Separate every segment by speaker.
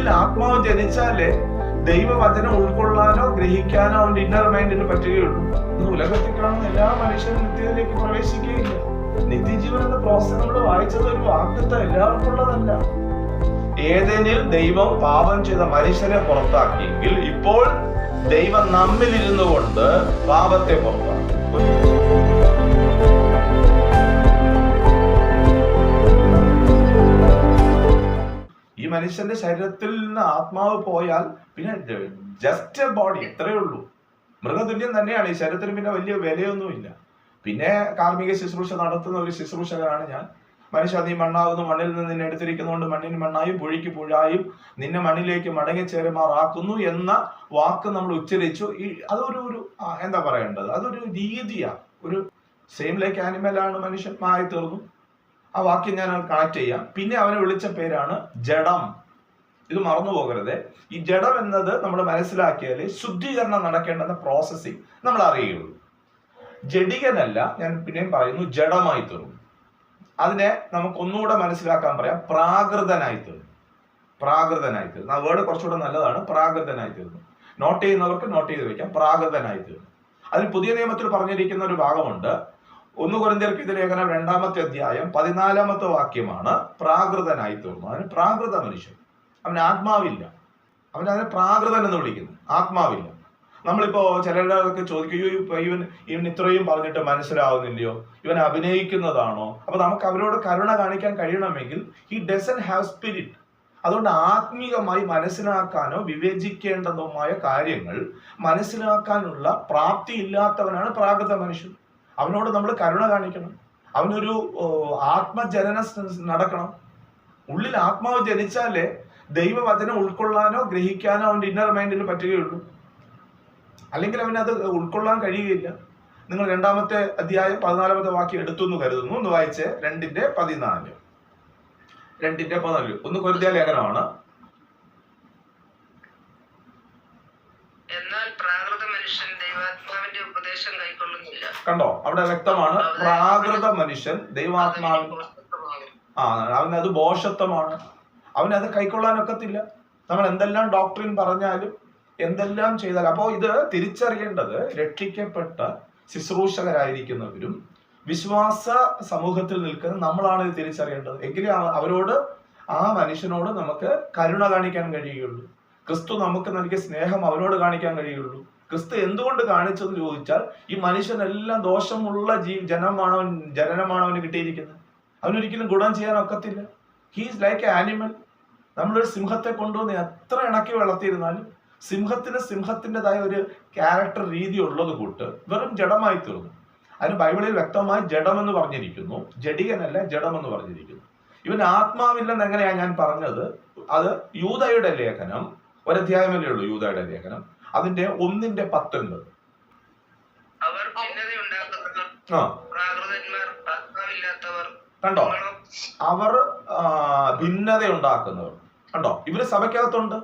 Speaker 1: ഉള്ളിൽ ആത്മാവ് ജനിച്ചാലേ ദൈവവചനം ഉൾക്കൊള്ളാനോ ഗ്രഹിക്കാനോ അവന്റെ ഇന്നർ മൈൻഡിന് പറ്റുകയുള്ളൂ. ഇന്ന് ഉലകത്തിൽ കാണുന്ന എല്ലാ മനുഷ്യരും നിത്യത്തിലേക്ക് പ്രവേശിക്കുകയില്ല. നിത്യജീവൻ എന്ന പ്രോസസ് നമ്മൾ വായിച്ചത് ഒരു വാക്തത്വം എല്ലാവർക്കും ഉള്ളതല്ല. ഏതെനിൽ ദൈവം പാപം ചെയ്ത മനുഷ്യനെ പുറത്താക്കിയെങ്കിൽ ഇപ്പോൾ ദൈവം നമ്മിലിരുന്നു കൊണ്ട് പാപത്തെ പുറത്താക്കി. മനുഷ്യന്റെ ശരീരത്തിൽ നിന്ന് ആത്മാവ് പോയാൽ പിന്നെ ജസ്റ്റ് ബോഡി എത്രയേ ഉള്ളൂ. മൃഗതുല്യം തന്നെയാണ്. ഈ ശരീരത്തിന് പിന്നെ വലിയ വിലയൊന്നുമില്ല. പിന്നെ കാർമ്മിക ശുശ്രൂഷ നടത്തുന്ന ഒരു ശുശ്രൂഷകനാണ് ഞാൻ. മനുഷ്യ നീ മണ്ണാകുന്നു മണ്ണിൽ നിന്ന് നിന്നെ എടുത്തിരിക്കുന്നതുകൊണ്ട് മണ്ണിന് മണ്ണായും പുഴിക്ക് പുഴായും നിന്നെ മണ്ണിലേക്ക് മടങ്ങിച്ചേരുമാറാക്കുന്നു എന്ന വാക്ക് നമ്മൾ ഉച്ചരിച്ചു. ഈ അതൊരു ഒരു എന്താ പറയേണ്ടത്? അതൊരു രീതിയാണ് ഒരു സെയിം ലൈക്ക് ആനിമൽ ആണ് മനുഷ്യന്മാരായി തീർന്നു. ആ വാക്യം ഞാൻ കണക്ട് ചെയ്യാം. പിന്നെ അവനെ വിളിച്ച പേരാണ് ജഡം. ഇത് മറന്നു പോകരുത്. ഈ ജഡം എന്നത് നമ്മൾ മനസ്സിലാക്കിയാൽ ശുദ്ധീകരണം നടക്കേണ്ടെന്ന പ്രോസസ്സിങ് നമ്മൾ അറിയുള്ളൂ. ജഡികനല്ല ഞാൻ പിന്നെയും പറയുന്നു ജഡമായി തീർന്നു. അതിനെ നമുക്ക് ഒന്നുകൂടെ മനസ്സിലാക്കാൻ പറയാം. പ്രാകൃതനായി തീർന്നു. പ്രാകൃതനായി തീർന്നു. ആ വേർഡ് കുറച്ചുകൂടെ നല്ലതാണ്. പ്രാകൃതനായി തീർന്നു. നോട്ട് ചെയ്യുന്നവർക്ക് നോട്ട് ചെയ്ത് വെക്കാം. പ്രാകൃതനായി തീർന്നു. അതിൽ പുതിയ നിയമത്തിൽ പറഞ്ഞിരിക്കുന്ന ഒരു ഭാഗമുണ്ട്. ഒന്ന് കുറിന്തിയർക്ക് ഇത് ലേഖനം രണ്ടാമത്തെ അധ്യായം പതിനാലാമത്തെ വാക്യമാണ് പ്രാകൃതനായി തീർന്നു അവന് പ്രാകൃത മനുഷ്യൻ. അവന് ആത്മാവില്ല. അവൻ അതിനെ പ്രാകൃതൻ എന്ന് വിളിക്കുന്നു. ആത്മാവില്ല. നമ്മളിപ്പോ ചിലരൊക്കെ ചോദിക്കുകയോ ഇവൻ ഇവൻ ഇത്രയും പറഞ്ഞിട്ട് മനസ്സിലാവുന്നില്ലയോ? ഇവൻ അഭിനയിക്കുന്നതാണോ? അപ്പൊ നമുക്ക് അവരോട് കരുണ കാണിക്കാൻ കഴിയണമെങ്കിൽ ഹി ഡസൻ ഹാവ് സ്പിരിറ്റ് അതുകൊണ്ട് ആത്മീയമായി മനസ്സിലാക്കാനോ വിവേചിക്കേണ്ടതുമായ കാര്യങ്ങൾ മനസ്സിലാക്കാനുള്ള പ്രാപ്തി ഇല്ലാത്തവനാണ് പ്രാകൃത മനുഷ്യൻ. അവനോട് നമ്മൾ കരുണ കാണിക്കണം. അവനൊരു ആത്മജനന നടക്കണം. ഉള്ളിൽ ആത്മാവ് ജനിച്ചാലേ ദൈവവചനം ഉൾക്കൊള്ളാനോ ഗ്രഹിക്കാനോ അവന്റെ ഇന്നർ മൈൻഡിൽ പറ്റുകയുള്ളൂ. അല്ലെങ്കിൽ അവനത് ഉൾക്കൊള്ളാൻ കഴിയുകയില്ല. നിങ്ങൾ രണ്ടാമത്തെ അധ്യായം പതിനാലാമത്തെ വാക്യം എടുത്തു എന്ന് കരുതുന്നു. ഒന്ന് വായിച്ച്. രണ്ടിന്റെ പതിനാല്. രണ്ടിന്റെ പതിനാല്. ഒന്ന് കൊരുതിയ ലേഖനമാണ്
Speaker 2: എന്നാൽ പ്രാകൃത മനുഷ്യൻ ദൈവാത്മാവിന്റെ ഉപദേശം കൈക്കൊള്ളുന്നില്ല
Speaker 1: കണ്ടോ? അവിടെ വ്യക്തമാണ് പ്രാകൃത മനുഷ്യൻ ദൈവാത്മാവ്.
Speaker 2: ആ
Speaker 1: ആ അവനത് ബോഷത്വമാണ്. അവനത് കൈക്കൊള്ളാനൊക്കത്തില്ല. നമ്മൾ എന്തെല്ലാം ഡോക്ടറിൻ പറഞ്ഞാലും എന്തെല്ലാം ചെയ്താലും. അപ്പോൾ ഇത് തിരിച്ചറിയേണ്ടത് രക്ഷിക്കപ്പെട്ട ശുശ്രൂഷകരായിരിക്കുന്നവരും വിശ്വാസ സമൂഹത്തിൽ നിൽക്കുന്ന നമ്മളാണ് ഇത് തിരിച്ചറിയേണ്ടത്. എങ്കിലേ അവരോട് ആ മനുഷ്യനോട് നമുക്ക് കരുണ കാണിക്കാൻ കഴിയുകയുള്ളൂ ക്രിസ്തു നമുക്ക് നൽകിയ സ്നേഹം അവനോട് കാണിക്കാൻ കഴിയുള്ളൂ. ക്രിസ്തു എന്തുകൊണ്ട് കാണിച്ചെന്ന് ചോദിച്ചാൽ ഈ മനുഷ്യനെല്ലാം ദോഷമുള്ള ജീ ജനമാണ് അവൻ ജനനമാണ് അവന് കിട്ടിയിരിക്കുന്നത്. അവനൊരിക്കലും ഗുണം ചെയ്യാൻ ഒക്കത്തില്ല. ഹീസ് ലൈക്ക് എ ആനിമൽ നമ്മളൊരു സിംഹത്തെ കൊണ്ടുവന്ന് എത്ര ഇണക്കി വളർത്തിയിരുന്നാലും സിംഹത്തിന് സിംഹത്തിന്റെതായ ഒരു ക്യാരക്ടർ രീതി ഉള്ളത് കൂട്ട് വെറും ജഡമായി തീർന്നു. അതിന് ബൈബിളിൽ വ്യക്തമായി ജഡമെന്ന് പറഞ്ഞിരിക്കുന്നു. ജഡികനല്ല ജഡമെന്ന് പറഞ്ഞിരിക്കുന്നു. ഇവൻ ആത്മാവില്ലെന്ന് എങ്ങനെയാണ് ഞാൻ പറഞ്ഞത്? അത് യൂതയുടെ ലേഖനം. ഒരധ്യായമല്ലേ ഉള്ളൂ യൂതയുടെ ലേഖനം. അതിന്റെ ഒന്നിന്റെ പത്തൊൻപത്. ആ. കണ്ടോ? അവർ ഭിന്നത ഉണ്ടാക്കുന്നവർ കണ്ടോ? ഇവർ സഭയ്ക്കകത്തുണ്ട്.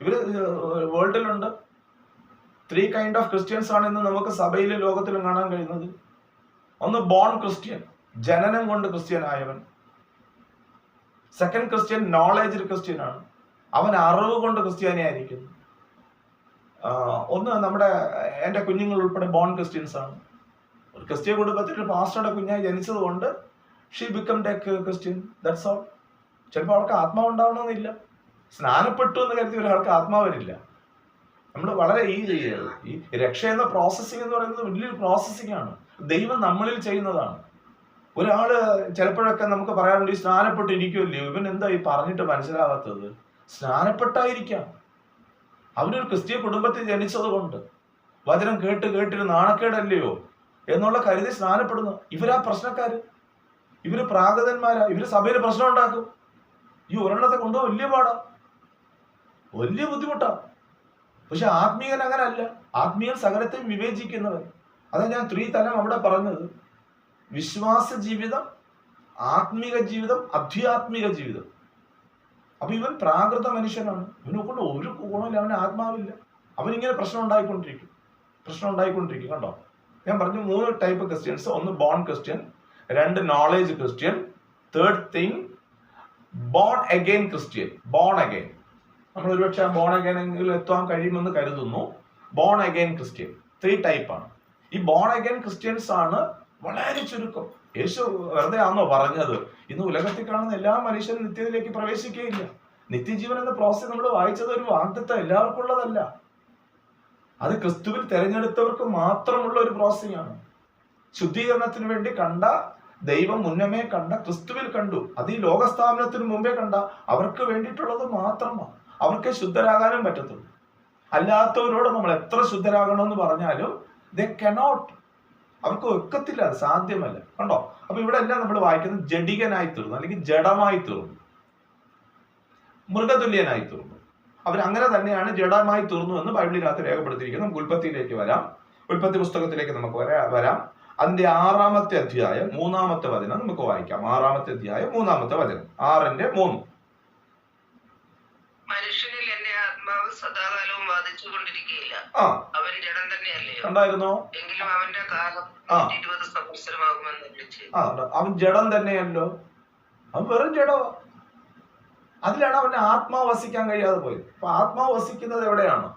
Speaker 1: ഇവർ വേൾഡിലുണ്ട്. ത്രീ കൈൻഡ് ഓഫ് ക്രിസ്ത്യൻസ് ആണ് ഇന്ന് നമുക്ക് സഭയിലും ലോകത്തിലും കാണാൻ കഴിയുന്നത്. ഒന്ന് ബോൺ ക്രിസ്ത്യൻ ജനനം കൊണ്ട് ക്രിസ്ത്യൻ ആയവൻ. സെക്കൻഡ് ക്രിസ്ത്യൻ നോളേജ് ക്രിസ്ത്യൻ ആണ്. അവൻ അറിവ് കൊണ്ട് ക്രിസ്ത്യാനിയായിരിക്കുന്നു ആ, ഒന്ന് നമ്മുടെ എന്റെ കുഞ്ഞുങ്ങൾ ഉൾപ്പെടെ ബോൺ ക്രിസ്ത്യൻസ് ആണ്. ഒരു ക്രിസ്ത്യ കുടുംബത്തിൽ ഒരു പാസ്റ്ററുടെ കുഞ്ഞായി ജനിച്ചത് കൊണ്ട് she become take Christian that's all ചിലപ്പോൾ അവർക്ക് ആത്മാവ് ഉണ്ടാവണമെന്നില്ല. സ്നാനപ്പെട്ടു എന്ന് കരുതി ഒരാൾക്ക് ആത്മാവ് വരില്ല. നമ്മൾ വളരെ ഈ ഈ രക്ഷ എന്ന പ്രോസസ്സിംഗ് എന്ന് പറയുന്നത് വലിയൊരു പ്രോസസ്സിംഗ് ആണ്. ദൈവം നമ്മളിൽ ചെയ്യുന്നതാണ്. ഒരാൾ ചിലപ്പോഴൊക്കെ നമുക്ക് പറയാറുണ്ട് ഈ സ്നാനപ്പെട്ടിരിക്കുമല്ലോ ഇവൻ എന്താ ഈ പറഞ്ഞിട്ട് മനസ്സിലാവാത്തത്? സ്നാനപ്പെട്ടായിരിക്കാം. അവനൊരു ക്രിസ്തീയ കുടുംബത്തിൽ ജനിച്ചതുകൊണ്ട് വചനം കേട്ട് കേട്ടിട്ട് നാണക്കേടല്ലയോ എന്നുള്ള കരുതി സ്നാനപ്പെടുന്നു. ഇവരാ പ്രശ്നക്കാര്. ഇവർ പ്രാഗതന്മാരാ. ഇവർ സഭയിൽ പ്രശ്നം ഉണ്ടാക്കും. ഈ ഒരെണ്ണത്തെ കൊണ്ടുപോകാൻ വലിയ പാടാ. വലിയ ബുദ്ധിമുട്ടാ. പക്ഷെ ആത്മീയൻ അങ്ങനല്ല. ആത്മീയൻ സകലത്തെയും വിവേചിക്കുന്നവൻ. അതാ ഞാൻ തലം അവിടെ പറഞ്ഞത്. വിശ്വാസ ജീവിതം ആത്മീക ജീവിതം അധ്യാത്മിക ജീവിതം. അപ്പൊ ഇവൻ പ്രാകൃത മനുഷ്യനാണ്. ഇവനെ കൊണ്ട് ഒരു ഗുണമില്ല അവന് ആത്മാവില്ല. അവനിങ്ങനെ പ്രശ്നം ഉണ്ടായിക്കൊണ്ടിരിക്കും. പ്രശ്നം ഉണ്ടായിക്കൊണ്ടിരിക്കും കണ്ടോ? ഞാൻ പറഞ്ഞു മൂന്ന് ടൈപ്പ് ക്രിസ്ത്യൻസ് ഒന്ന് ബോൺ ക്രിസ്ത്യൻ രണ്ട് knowledge Christian third thing born again Christian born again നമ്മൾ ഒരുപക്ഷെ ആ ബോൺ അഗൈനെങ്കിലും എത്താൻ കഴിയുമെന്ന് കരുതുന്നു. ബോൺ അഗൈൻ ക്രിസ്ത്യൻ ത്രീ ടൈപ്പാണ് ഈ ബോൺ അഗൈൻ ക്രിസ്ത്യൻസ് ആണ് വളരെ ചുരുക്കം. യേശു വെറുതെ ആണോ പറഞ്ഞത്? ഇന്ന് ഉലകത്തിൽ കാണുന്ന എല്ലാ മനുഷ്യരും നിത്യത്തിലേക്ക് പ്രവേശിക്കുകയില്ല. നിത്യജീവൻ എന്ന പ്രോസസ് നമ്മൾ വായിച്ചത് ഒരു വാഗ്ദത്തം എല്ലാവർക്കും ഉള്ളതല്ല. അത് ക്രിസ്തുവിൽ തെരഞ്ഞെടുത്തവർക്ക് മാത്രമുള്ള ഒരു പ്രോസസ്സിംഗ് ആണ് ശുദ്ധീകരണത്തിന് വേണ്ടി കണ്ട ദൈവം മുന്നമേ കണ്ട ക്രിസ്തുവിൽ കണ്ടു. അത് ഈ ലോകസ്ഥാപനത്തിന് മുമ്പേ കണ്ട അവർക്ക് വേണ്ടിയിട്ടുള്ളത് മാത്രമാണ്. അവർക്ക് ശുദ്ധരാകാനും പറ്റത്തുള്ളൂ. അല്ലാത്തവരോട് നമ്മൾ എത്ര ശുദ്ധരാകണമെന്ന് പറഞ്ഞാലും ദ കനോട്ട് അവർക്ക് ഒക്കത്തില്ല അത് സാധ്യമല്ല. കണ്ടോ? അപ്പൊ ഇവിടെ എല്ലാം നമ്മൾ വായിക്കുന്നത് ജഡികനായി തീർന്നു അല്ലെങ്കിൽ ജഡമായി തീർന്നു. മൃഗതുല്യനായി തീർന്നു. അവർ അങ്ങനെ തന്നെയാണ് ജഡമായി തീർന്നു എന്ന് ബൈബിളിനകത്ത് രേഖപ്പെടുത്തിയിരിക്കുന്നത് നമുക്ക് ഉൽപ്പത്തിയിലേക്ക് വരാം. ഉൽപ്പത്തി പുസ്തകത്തിലേക്ക് നമുക്ക് വരാ വരാം. അതിന്റെ ആറാമത്തെ അധ്യായം മൂന്നാമത്തെ വചനം നമുക്ക് വായിക്കാം. ആറാമത്തെ അധ്യായം മൂന്നാമത്തെ വചനം. ആറിന്റെ മൂന്ന്.
Speaker 2: മനുഷ്യനിൽ എന്റെ ആത്മാവ് സദാകാലവും വാദിച്ചു കൊണ്ടിരിക്കുകയില്ല
Speaker 1: ആ.
Speaker 2: ജഡം
Speaker 1: കണ്ടായിരുന്നോ
Speaker 2: എങ്കിലും അവന്റെ കാലം
Speaker 1: ആ.
Speaker 2: ഇരുപത് സംവത്സരമാകുമെന്ന്
Speaker 1: ആ ഉണ്ട്. അവൻ ജഡം തന്നെയല്ലോ. അവൻ വെറും ജഡമാ അതിലാണ് അവന്റെ ആത്മാവ് വസിക്കാൻ കഴിയാതെ പോയത്. അപ്പൊ ആത്മാവ് വസിക്കുന്നത് എവിടെയാണ്?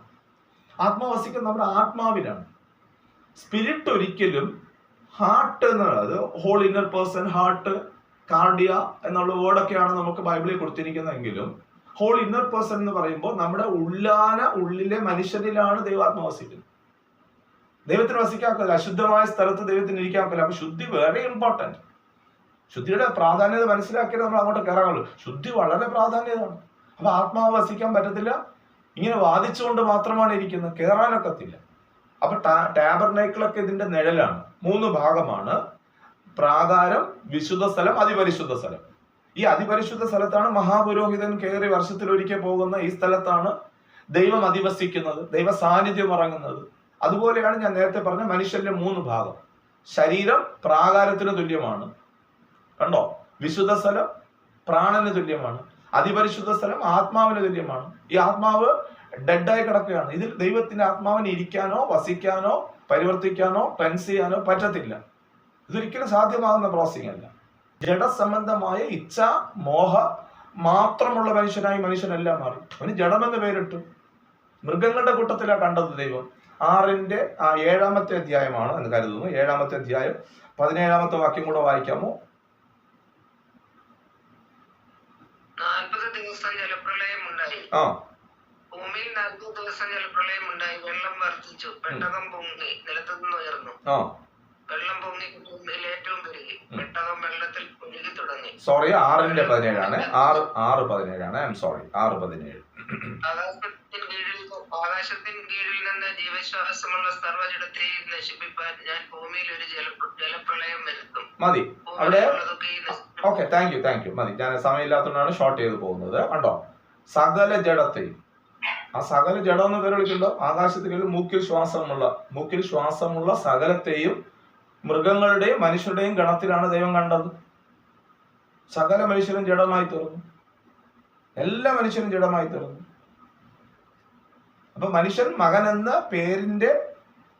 Speaker 1: ആത്മാവ് വസിക്കുന്നത് നമ്മുടെ ആത്മാവിലാണ്. സ്പിരിറ്റ് ഒരിക്കലും ഹാർട്ട് എന്നുള്ളത് ഹോൾ ഇന്നർ പേഴ്സൺ ഹാർട്ട് കാർഡിയ എന്നുള്ള വേർഡൊക്കെയാണ് നമുക്ക് ബൈബിളിൽ കൊടുത്തിരിക്കുന്നതെങ്കിലും ഹോൾ ഇന്നർ പേഴ്സൺ എന്ന് പറയുമ്പോൾ നമ്മുടെ ഉള്ളാന ഉള്ളിലെ മനുഷ്യരിലാണ് ദൈവാത്മ വസിക്കുന്നത് ദൈവത്തിന് വസിക്കാൻ ഒക്കില്ല അശുദ്ധമായ സ്ഥലത്ത് ദൈവത്തിന് ഇരിക്കാൻ ഒക്കില്ല അപ്പൊ ശുദ്ധി വേറെ ഇമ്പോർട്ടന്റ് ശുദ്ധിയുടെ പ്രാധാന്യത മനസ്സിലാക്കിയാൽ നമ്മൾ അങ്ങോട്ട് കയറാനുള്ളൂ ശുദ്ധി വളരെ പ്രാധാന്യതാണ്. അപ്പൊ ആത്മാവ് വസിക്കാൻ പറ്റത്തില്ല. ഇങ്ങനെ വാദിച്ചുകൊണ്ട് മാത്രമാണ് ഇരിക്കുന്നത്. കയറാനൊക്കത്തില്ല. അപ്പൊ ടാബർനൈക്കിളൊക്കെ ഇതിന്റെ നിഴലാണ്. മൂന്ന് ഭാഗമാണ്. പ്രാകാരം വിശുദ്ധ സ്ഥലം അതിപരിശുദ്ധ സ്ഥലം. ഈ അതിപരിശുദ്ധ സ്ഥലത്താണ് മഹാപുരോഹിതൻ കയറി വർഷത്തിലൊരിക്കൽ പോകുന്ന ഈ സ്ഥലത്താണ് ദൈവം അധിവസിക്കുന്നത്. ദൈവ സാന്നിധ്യം ഇറങ്ങുന്നത്. അതുപോലെയാണ് ഞാൻ നേരത്തെ പറഞ്ഞ മനുഷ്യന്റെ മൂന്ന് ഭാഗം. ശരീരം പ്രാകാരത്തിന് തുല്യമാണ്. കണ്ടോ? വിശുദ്ധ സ്ഥലം പ്രാണന് തുല്യമാണ്. അതിപരിശുദ്ധ സ്ഥലം ആത്മാവിന് തുല്യമാണ്. ഈ ആത്മാവ് ഡെഡായി കിടക്കുകയാണ്. ഇതിൽ ദൈവത്തിന്റെ ആത്മാവിന് ഇരിക്കാനോ വസിക്കാനോ പരിവർത്തിക്കാനോ ക്ലെൻസ് ചെയ്യാനോ പറ്റത്തില്ല. ഇതൊരിക്കലും സാധ്യമാകുന്ന പ്രോസസ്സിംഗ് അല്ല. ജഡസംബന്ധമായ ഇച്ഛ മോഹ മാത്രമുള്ള മനുഷ്യനായി മനുഷ്യനെല്ലാം മാറി. അവന് ജഡമെന്ന് പേരിട്ടു. മൃഗങ്ങളുടെ കൂട്ടത്തിലാണ് കണ്ടത് ദൈവം. ആറിന്റെ ആ ഏഴാമത്തെ അധ്യായമാണ് എന്ന് കരുതുന്നു. ഏഴാമത്തെ അധ്യായം പതിനേഴാമത്തെ വാക്യം കൂടെ വായിക്കാമോ?
Speaker 2: നാൽപ്പത് ദിവസം ജലപ്രളയം ഉണ്ടായി.
Speaker 1: ആ.
Speaker 2: ഭൂമിയിൽ നാൽപ്പത് ദിവസം ജലപ്രളയം ഉണ്ടായി. വെള്ളം വർദ്ധിച്ചു. പെട്ടകം പൊങ്ങി. നിലത്തു നിന്ന് ഉയർന്നു.
Speaker 1: ആ.
Speaker 2: വെള്ളം പൊങ്ങി ഭൂമിയിൽ ഏറ്റവും പെരുകി. പെട്ടകം വെള്ളത്തിൽ ഒഴുകി തുടങ്ങി.
Speaker 1: സോറി ആറിന്റെ പതിനേഴാണ്. ആറ് ആറ് പതിനേഴാണ്. ഐ എം സോറി ആറ് പതിനേഴ്.
Speaker 2: ആകാശത്തിൻ കീഴിൽ നിന്ന് ജീവശ്വാസമുള്ള സർവജടത്തെയും നശിപ്പിപ്പാൻ ഞാൻ ഭൂമിയിൽ ഒരു ജല ജലപ്രളയം വരുത്തും.
Speaker 1: മതി. അവിടെ. Okay thank you thank you മതി. ഞാൻ സമയമില്ലാത്തതുകൊണ്ടാണ് ഷോർട്ട് ചെയ്ത് പോകുന്നത് കണ്ടോ? സകല ജഡത്തെയും. ആ സകല ജഡം എന്ന് പേര് വിളിക്കുമ്പോൾ ആകാശത്തിൽ മൂക്കിൽ ശ്വാസമുള്ള മൂക്കിൽ ശ്വാസമുള്ള സകലത്തെയും മൃഗങ്ങളുടെയും മനുഷ്യരുടെയും ഗണത്തിലാണ് ദൈവം കണ്ടത്. സകല മനുഷ്യരും ജഡമായി തീർന്നു. എല്ലാ മനുഷ്യരും ജഡമായി തീർന്നു. അപ്പൊ മനുഷ്യൻ മകൻ എന്ന പേരിന്റെ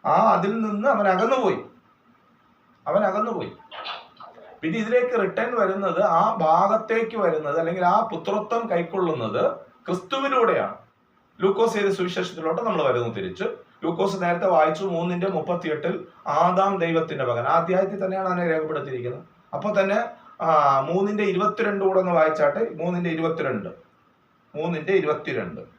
Speaker 1: ആ അതിൽ നിന്ന് അവൻ അകന്നുപോയി. അവൻ അകന്നുപോയി. പിന്നെ ഇതിലേക്ക് റിട്ടേൺ വരുന്നത് ആ ഭാഗത്തേക്ക് വരുന്നത് അല്ലെങ്കിൽ ആ പുത്രത്വം കൈക്കൊള്ളുന്നത് ക്രിസ്തുവിലൂടെയാണ്. ലൂക്കോസ് ചെയ്ത സുവിശേഷത്തിലോട്ട് നമ്മൾ വരുന്നു തിരിച്ച്. ലൂക്കോസ് നേരത്തെ വായിച്ചു മൂന്നിന്റെ മുപ്പത്തിയെട്ടിൽ ആദാം ദൈവത്തിന്റെ മകൻ. ആ അധ്യായത്തിൽ തന്നെയാണ് അതിനെ രേഖപ്പെടുത്തിയിരിക്കുന്നത്. അപ്പൊ തന്നെ മൂന്നിന്റെ ഇരുപത്തിരണ്ട് കൂടെ ഒന്ന് വായിച്ചാട്ടെ. മൂന്നിന്റെ ഇരുപത്തിരണ്ട്. മൂന്നിന്റെ ഇരുപത്തിരണ്ട്.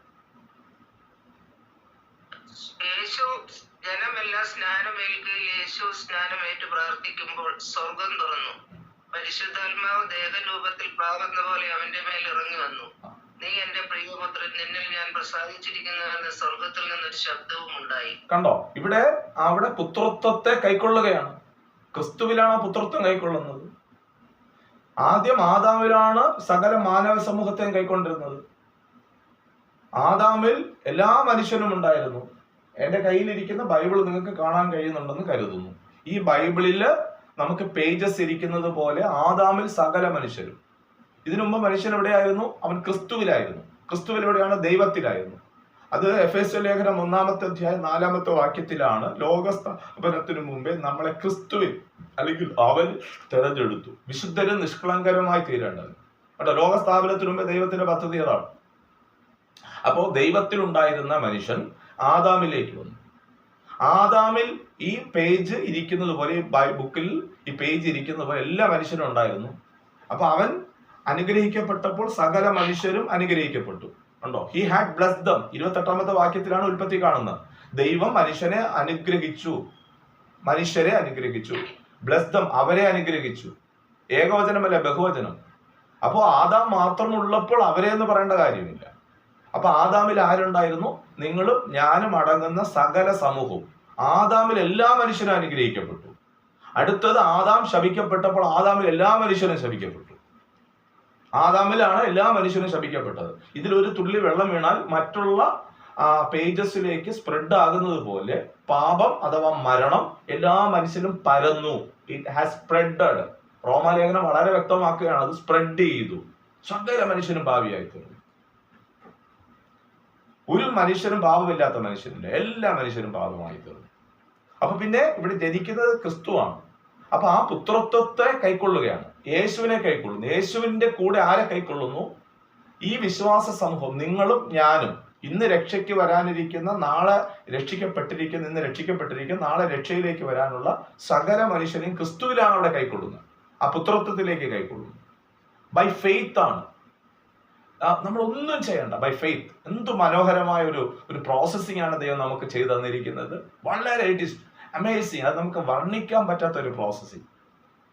Speaker 2: യേശു സ്നാനമേറ്റ് പ്രാർത്ഥിക്കുമ്പോൾ സ്വർഗം തുറന്നു. പരിശുദ്ധാത്മാവ് ദേഹരൂപത്തിൽ പ്രാവുന്ന പോലെ അവന്റെ മേൽ ഇറങ്ങി വന്നു. നീ എന്റെ പ്രിയപുത്രൻ നിന്നിൽ ഞാൻ പ്രസാദിച്ചിരിക്കുന്നു പ്രസാദിച്ചിരിക്കുന്നുവെന്ന് സ്വർഗത്തിൽ നിന്നൊരു ശബ്ദവും ഉണ്ടായി.
Speaker 1: കണ്ടോ? ഇവിടെ അവിടെ പുത്രത്വത്തെ കൈക്കൊള്ളുകയാണ്. ക്രിസ്തുവിലാണ് പുത്രത്വം കൈക്കൊള്ളുന്നത്. ആദ്യം ആദാമിലാണ് സകല മാനവ സമൂഹത്തെയും കൈക്കൊണ്ടിരുന്നത്. ആദാമിൽ എല്ലാ മനുഷ്യനും ഉണ്ടായിരുന്നു. എന്റെ കയ്യിലിരിക്കുന്ന ബൈബിൾ നിങ്ങൾക്ക് കാണാൻ കഴിയുന്നുണ്ടെന്ന് കരുതുന്നു. ഈ ബൈബിളിൽ നമുക്ക് പേജസ് ഇരിക്കുന്നത് പോലെ ആദാമിൽ സകല മനുഷ്യരും. ഇതിനു മുമ്പ് മനുഷ്യൻ എവിടെയായിരുന്നു? അവൻ ക്രിസ്തുവിലായിരുന്നു. ക്രിസ്തുവിൽ എവിടെയാണ്? ദൈവത്തിലായിരുന്നു. അത് എഫ് എസ് ലേഖനം ഒന്നാമത്തെ അധ്യായം നാലാമത്തെ വാക്യത്തിലാണ് ലോകസ്ഥാപനത്തിനു മുമ്പേ നമ്മളെ ക്രിസ്തുവിൽ അല്ലെങ്കിൽ അവൻ തെരഞ്ഞെടുത്തു. വിശുദ്ധരും നിഷ്കളങ്കരമായി തീരേണ്ടത്. കേട്ടോ ലോകസ്ഥാപനത്തിനു മുമ്പേ ദൈവത്തിന്റെ പദ്ധതി അതാണ്. അപ്പോൾ ദൈവത്തിലുണ്ടായിരുന്ന മനുഷ്യൻ ആദാമിലേക്ക് വന്നു. ആദാമിൽ ഈ പേജ് ഇരിക്കുന്നത് പോലെ ബുക്കിൽ ഈ പേജ് ഇരിക്കുന്നത് പോലെ എല്ലാ മനുഷ്യരും ഉണ്ടായിരുന്നു. അപ്പൊ അവൻ അനുഗ്രഹിക്കപ്പെട്ടപ്പോൾ സകല മനുഷ്യരും അനുഗ്രഹിക്കപ്പെട്ടു. ഉണ്ടോ? ഹി ഹാഡ് ബ്ലസ് ദം ഇരുപത്തെട്ടാമത്തെ വാക്യത്തിലാണ് ഉൽപ്പത്തി കാണുന്നത്. ദൈവം മനുഷ്യനെ അനുഗ്രഹിച്ചു. മനുഷ്യരെ അനുഗ്രഹിച്ചു. ബ്ലസ് ദം അവരെ അനുഗ്രഹിച്ചു. ഏകവചനമല്ല ബഹുവചനം. അപ്പോൾ ആദാം മാത്രം ഉള്ളപ്പോൾ അവരെ എന്ന് പറയേണ്ട കാര്യമില്ല. അപ്പൊ ആദാമിൽ ആരുണ്ടായിരുന്നു? നിങ്ങളും ഞാനും അടങ്ങുന്ന സകല സമൂഹവും. ആദാമിൽ എല്ലാ മനുഷ്യരും അനുഗ്രഹിക്കപ്പെട്ടു. അടുത്തത് ആദാം ശപിക്കപ്പെട്ടപ്പോൾ ആദാമിൽ എല്ലാ മനുഷ്യരും ശപിക്കപ്പെട്ടു. ആദാമിലാണ് എല്ലാ മനുഷ്യരും ശപിക്കപ്പെട്ടത്. ഇതിലൊരു തുള്ളി വെള്ളം വീണാൽ മറ്റുള്ള പേജസിലേക്ക് സ്പ്രെഡ് ആകുന്നത് പോലെ പാപം അഥവാ മരണം എല്ലാ മനുഷ്യനും പരന്നു. ഇറ്റ് ഹാസ് സ്പ്രെഡഡ് റോമാലേഖനം വളരെ വ്യക്തമാക്കുകയാണ്. അത് സ്പ്രെഡ് ചെയ്തു. സകല മനുഷ്യനും ഭാവിയായി തീർന്നു. ഒരു മനുഷ്യനും പാപമില്ലാത്ത മനുഷ്യനില്ല. എല്ലാ മനുഷ്യരും പാപമായി തീർന്നു അപ്പൊ പിന്നെ ഇവിടെ ജനിക്കുന്നത് ക്രിസ്തുവാണ്. അപ്പൊ ആ പുത്രത്വത്തെ കൈക്കൊള്ളുകയാണ്. യേശുവിനെ കൈക്കൊള്ളുന്നു. യേശുവിന്റെ കൂടെ ആരെ കൈക്കൊള്ളുന്നു? ഈ വിശ്വാസ സമൂഹം നിങ്ങളും ഞാനും. ഇന്ന് രക്ഷയ്ക്ക് വരാനിരിക്കുന്ന നാളെ രക്ഷിക്കപ്പെട്ടിരിക്കുന്ന ഇന്ന് രക്ഷിക്കപ്പെട്ടിരിക്കുന്ന നാളെ രക്ഷയിലേക്ക് വരാനുള്ള സകല മനുഷ്യനെയും ക്രിസ്തുവിലാണ് അവിടെ കൈക്കൊള്ളുന്നത്. ആ പുത്രത്വത്തിലേക്ക് കൈക്കൊള്ളുന്നു. ബൈ ഫെയ്ത്ത് ആണ്. നമ്മൾ ഒന്നും ചെയ്യണ്ട. ബൈ ഫെയ്ത്ത് എന്ത് മനോഹരമായ ഒരു ഒരു പ്രോസസ്സിംഗ് ആണ് ദൈവം നമുക്ക് ചെയ്തു തന്നിരിക്കുന്നത്. വളരെ ഇറ്റ് ഇസ് അമേസിങ് അത് നമുക്ക് വർണിക്കാൻ പറ്റാത്ത ഒരു പ്രോസസ്സിങ്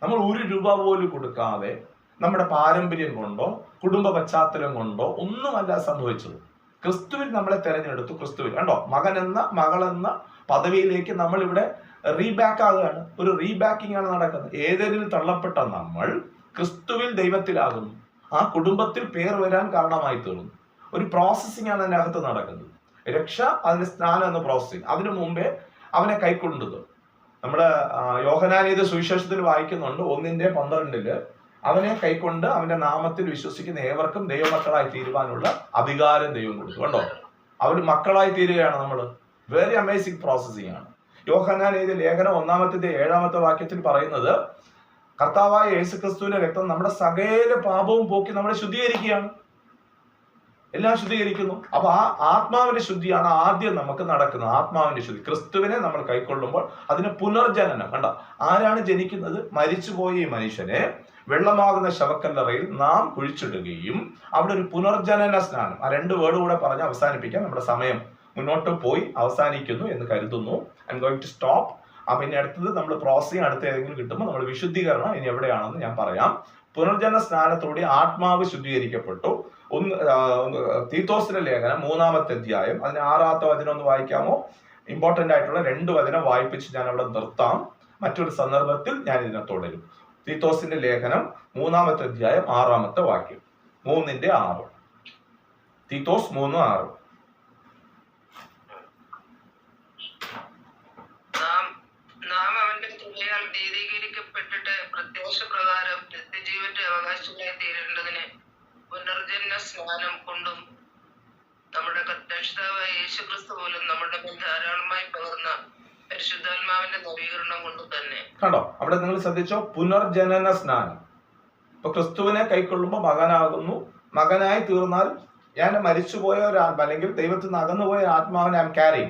Speaker 1: നമ്മൾ ഒരു രൂപ പോലും കൊടുക്കാതെ നമ്മുടെ പാരമ്പര്യം കൊണ്ടോ കുടുംബ പശ്ചാത്തലം കൊണ്ടോ ഒന്നുമല്ല സംഭവിച്ചത്. ക്രിസ്തുവിൽ നമ്മളെ തെരഞ്ഞെടുത്തു. ക്രിസ്തുവിൽ. കണ്ടോ? മകൻ എന്ന മകൾ എന്ന പദവിയിലേക്ക് നമ്മൾ ഇവിടെ റീബാക്ക് ആകുകയാണ്. ഒരു റീബാക്കിംഗ് ആണ് നടക്കുന്നത്. ഏതെങ്കിലും തള്ളപ്പെട്ട നമ്മൾ ക്രിസ്തുവിൽ ദൈവത്തിലാകുന്നു. ആ കുടുംബത്തിൽ പേർ വരാൻ കാരണമായി തീർന്നു ഒരു പ്രോസസ്സിംഗ് ആണ് അതിനകത്ത് നടക്കുന്നത്. രക്ഷ അതിന് സ്നാനം എന്ന പ്രോസസ്സിംഗ് അതിനു മുമ്പേ അവനെ കൈക്കൊണ്ടത് നമ്മുടെ യോഹനാനീത് സുവിശേഷത്തിൽ വായിക്കുന്നുണ്ട്. ഒന്നിന്റെ പന്ത്രണ്ടിൽ അവനെ കൈക്കൊണ്ട് അവന്റെ നാമത്തിൽ വിശ്വസിക്കുന്ന ഏവർക്കും ദൈവമക്കളായി തീരുവാനുള്ള അധികാരം ദൈവം കൊടുത്തു. കണ്ടോ? അവർ മക്കളായി തീരുകയാണ് നമ്മൾ വെരി അമേസിംഗ് പ്രോസസ്സിംഗ് ആണ്. എഴുതിയ ലേഖനം ഒന്നാമത്തെ ഏഴാമത്തെ വാക്യത്തിൽ പറയുന്നത് കർത്താവായ യേശുക്രിസ്തുവിന്റെ രക്തം നമ്മുടെ സകല പാപവും പോക്കി നമ്മളെ ശുദ്ധീകരിക്കുകയാണ്. എല്ലാം ശുദ്ധീകരിക്കുന്നു. അപ്പൊ ആ ആത്മാവിന്റെ ശുദ്ധിയാണ് ആദ്യം നമുക്ക് നടക്കുന്നത്. ആത്മാവിന്റെ ശുദ്ധി. ക്രിസ്തുവിനെ നമ്മൾ കൈക്കൊള്ളുമ്പോൾ അതിന് പുനർജനനം. കണ്ട? ആരാണ് ജനിക്കുന്നത്? മരിച്ചുപോയ ഈ മനുഷ്യനെ വെള്ളമാകുന്ന ശവക്കല്ലറയിൽ നാം കുഴിച്ചിടുകയും അവിടെ ഒരു പുനർജനന സ്നാനം. ആ രണ്ട് വേർഡ് കൂടെ പറഞ്ഞ് അവസാനിപ്പിക്കാൻ നമ്മുടെ സമയം മുന്നോട്ട് പോയി അവസാനിക്കുന്നു എന്ന് കരുതുന്നു. I'm going to stop ആ ഇനി അടുത്തത് നമ്മൾ പ്രോസസ്സിങ് അടുത്ത ഏതെങ്കിലും കിട്ടുമ്പോൾ നമ്മൾ വിശുദ്ധീകരണം ഇനി എവിടെയാണെന്ന് ഞാൻ പറയാം. പുനർജന സ്നാനത്തോടെ ആത്മാവ് ശുദ്ധീകരിക്കപ്പെട്ടു. ഒന്ന് തീത്തോസിന്റെ ലേഖനം മൂന്നാമത്തെ അധ്യായം. അതിന് ആറാമത്തെ വചനം ഒന്ന് വായിക്കാമോ? ഇമ്പോർട്ടന്റ് ആയിട്ടുള്ള രണ്ട് വചനം വായിപ്പിച്ച് ഞാൻ അവിടെ നിർത്താം. മറ്റൊരു സന്ദർഭത്തിൽ ഞാൻ ഇതിനെ തുടരും. തീത്തോസിന്റെ ലേഖനം മൂന്നാമത്തെ അധ്യായം ആറാമത്തെ വാക്യം. മൂന്നിന്റെ ആറ്. തീത്തോസ് മൂന്ന് ആറ്
Speaker 2: നാം നാം അവന്റെ തുല്യാൽ നീതീകരിക്കപ്പെട്ടിട്ട് പ്രത്യാശ പ്രകാരം നിത്യജീവന്റെ അവകാശമായി തീരേണ്ടതിന് പുനർജന്മ സ്നാനം കൊണ്ടും നമ്മുടെ രക്ഷിതാവായ യേശുക്രിസ്തു പോലും നമ്മുടെ ധാരാളമായി പകർന്ന പരിശുദ്ധാത്മാവിന്റെ നവീകരണം കൊണ്ട് തന്നെ.
Speaker 1: കണ്ടോ? അവിടെ നിങ്ങൾ ശ്രദ്ധിച്ചോ? പുനർജനന സ്നാനം. ഇപ്പൊ ക്രിസ്തുവിനെ കൈക്കൊള്ളുമ്പോൾ മകനാകുന്നു. മകനായി തീർന്നാൽ ഞാൻ മരിച്ചുപോയ ഒരു ആത്മ അല്ലെങ്കിൽ ദൈവത്തിൽ നിന്ന് അകന്നുപോയ ആത്മാവിനെ ക്യാരി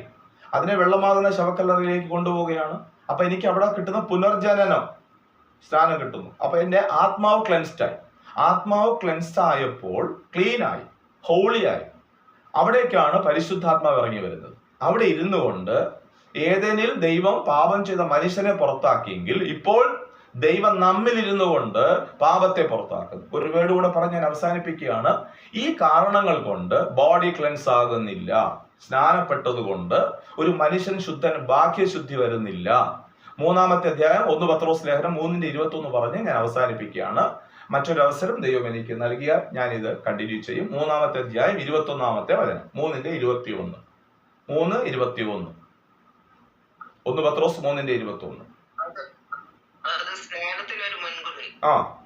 Speaker 1: അതിനെ വെള്ളമാകുന്ന ശവക്കല്ലറയിലേക്ക് കൊണ്ടുപോവുകയാണ്. അപ്പൊ എനിക്ക് അവിടെ കിട്ടുന്ന പുനർജനനം സ്നാനം കിട്ടുന്നു. അപ്പൊ എന്റെ ആത്മാവ് ക്ലെൻസ്ഡ് ആയി. ആത്മാവ് ക്ലെൻസ്ഡ് ആയപ്പോൾ ക്ലീൻ ആയി ഹോളി ആയി. അവിടേക്കാണ് പരിശുദ്ധാത്മാവ് ഇറങ്ങി വരുന്നത്. അവിടെ ഇരുന്നു കൊണ്ട് ഏതെനിൽ ദൈവം പാപം ചെയ്ത മനുഷ്യനെ പുറത്താക്കിയെങ്കിൽ ഇപ്പോൾ ദൈവം നമ്മിൽ ഇരുന്നു കൊണ്ട് പാപത്തെ പുറത്താക്കുന്നു. ഒരു വേർഡ് കൂടെ പറഞ്ഞ് ഞാൻ അവസാനിപ്പിക്കുകയാണ്. ഈ കാരണങ്ങൾ കൊണ്ട് ബോഡി ക്ലെൻസ് ആകുന്നില്ല. സ്നാനപ്പെട്ടത് കൊണ്ട് ഒരു മനുഷ്യൻ ശുദ്ധൻ ബാഹ്യശുദ്ധി വരുന്നില്ല. മൂന്നാമത്തെ അധ്യായം ഒന്ന് പത്രോസ് ലേഖനം മൂന്നിന്റെ ഇരുപത്തി ഒന്ന് പറഞ്ഞ് ഞാൻ അവസാനിപ്പിക്കുകയാണ്. മറ്റൊരു അവസരം ദൈവം എനിക്ക് നൽകിയാൽ ഞാൻ ഇത് കണ്ടിന്യൂ ചെയ്യും. മൂന്നാമത്തെ അധ്യായം ഇരുപത്തി ഒന്നാമത്തെ വചനം മൂന്നിന്റെ ഇരുപത്തി ഒന്ന് മൂന്ന് ഇരുപത്തി ഒന്ന് ഒന്ന് പത്രോസ് മൂന്നിന്റെ ഇരുപത്തി ഒന്ന് ആ.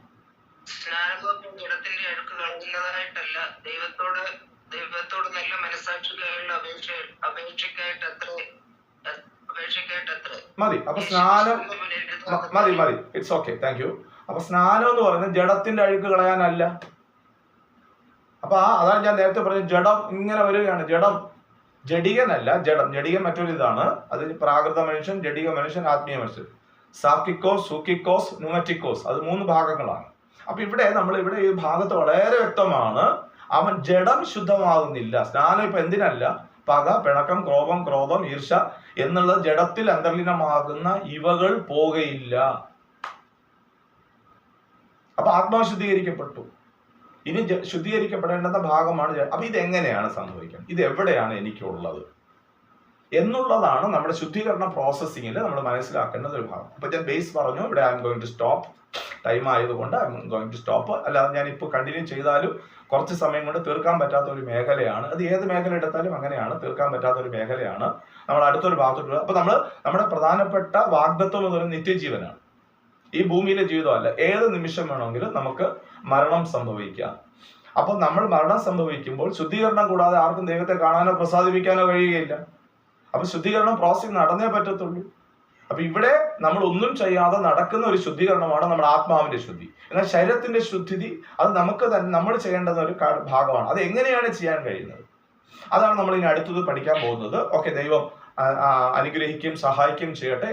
Speaker 1: മതി. അപ്പൊ സ്നാനം മതി മതി. ഇറ്റ്സ് ഓക്കെ താങ്ക് യു അപ്പൊ സ്നാനം എന്ന് പറയുന്നത് ജഡത്തിന്റെ അഴുക്ക് കളയാനല്ല. അപ്പൊ അതാണ് ഞാൻ നേരത്തെ പറഞ്ഞ ജഡം ഇങ്ങനെ വരികയാണ്. ജഡം ജഡികനല്ല ജഡം. ജഡികൻ മറ്റൊരു ഇതാണ്. അത് പ്രാകൃത മനുഷ്യൻ ജഡിക മനുഷ്യൻ ആത്മീയ മനുഷ്യൻ. സാക്കിക്കോസ് സൂക്കിക്കോസ് ന്യൂമറ്റിക്കോസ്. അത് മൂന്ന് ഭാഗങ്ങളാണ്. അപ്പൊ ഇവിടെ നമ്മൾ ഇവിടെ ഈ ഭാഗത്ത് വളരെ വ്യക്തമാണ്. അവൻ ജഡം ശുദ്ധമാകുന്നില്ല. സ്നാനം ഇപ്പൊ എന്തിനല്ല? പക പിണക്കം ക്രോപം ക്രോധം ഈർഷ എന്നുള്ളത് ജഡത്തിൽ അന്തർലീനമാകുന്ന ഇവകൾ പോകയില്ല. അപ്പൊ ശുദ്ധീകരിക്കപ്പെട്ടു. ഇനി ശുദ്ധീകരിക്കപ്പെടേണ്ട ഭാഗമാണ് അപ്പൊ ഇത് എങ്ങനെയാണ് സംഭവിക്കുന്നത്? ഇത് എവിടെയാണ് എനിക്കുള്ളത്? എന്നുള്ളതാണ് നമ്മുടെ ശുദ്ധീകരണ പ്രോസസ്സിങ്ങിൽ നമ്മൾ മനസ്സിലാക്കേണ്ട ഒരു ഭാഗം. അപ്പൊ ഞാൻ ബേസ് പറഞ്ഞു ഇവിടെ I'm going to stop time ആയതുകൊണ്ട് I'm going to stop അല്ലാതെ ഞാൻ ഇപ്പോൾ കണ്ടിന്യൂ ചെയ്താലും കുറച്ച് സമയം കൊണ്ട് തീർക്കാൻ പറ്റാത്ത ഒരു മേഖലയാണ്. അത് ഏത് മേഖല എടുത്താലും അങ്ങനെയാണ്. തീർക്കാൻ പറ്റാത്ത ഒരു മേഖലയാണ്. നമ്മൾ അടുത്തൊരു ഭാഗത്തോട്ട് അപ്പൊ നമ്മൾ നമ്മുടെ പ്രധാനപ്പെട്ട വാഗ്ദത്വം എന്ന് പറയുന്നത് നിത്യജീവനാണ്. ഈ ഭൂമിയിലെ ജീവിതമല്ല. ഏത് നിമിഷം വേണമെങ്കിലും നമുക്ക് മരണം സംഭവിക്കാം. അപ്പോൾ നമ്മൾ മരണം സംഭവിക്കുമ്പോൾ ശുദ്ധീകരണം കൂടാതെ ആർക്കും ദൈവത്തെ കാണാനോ പ്രസാദിപ്പിക്കാനോ കഴിയുകയില്ല. അപ്പൊ ശുദ്ധീകരണം പ്രോസസ്സിംഗ് നടന്നേ പറ്റത്തുള്ളൂ. അപ്പൊ ഇവിടെ നമ്മൾ ഒന്നും ചെയ്യാതെ നടക്കുന്ന ഒരു ശുദ്ധീകരണമാണ് നമ്മുടെ ആത്മാവിന്റെ ശുദ്ധി. എന്നാൽ ശരീരത്തിന്റെ ശുദ്ധി അത് നമുക്ക് തന്നെ നമ്മൾ ചെയ്യേണ്ടുന്ന ഒരു ഭാഗമാണ്. അത് എങ്ങനെയാണ് ചെയ്യാൻ കഴിയുന്നത്? അതാണ് നമ്മൾ ഇനി അടുത്തത് പഠിക്കാൻ പോകുന്നത്. ഓക്കെ ദൈവം അനുഗ്രഹിക്കുകയും സഹായിക്കുകയും ചെയ്യട്ടെ.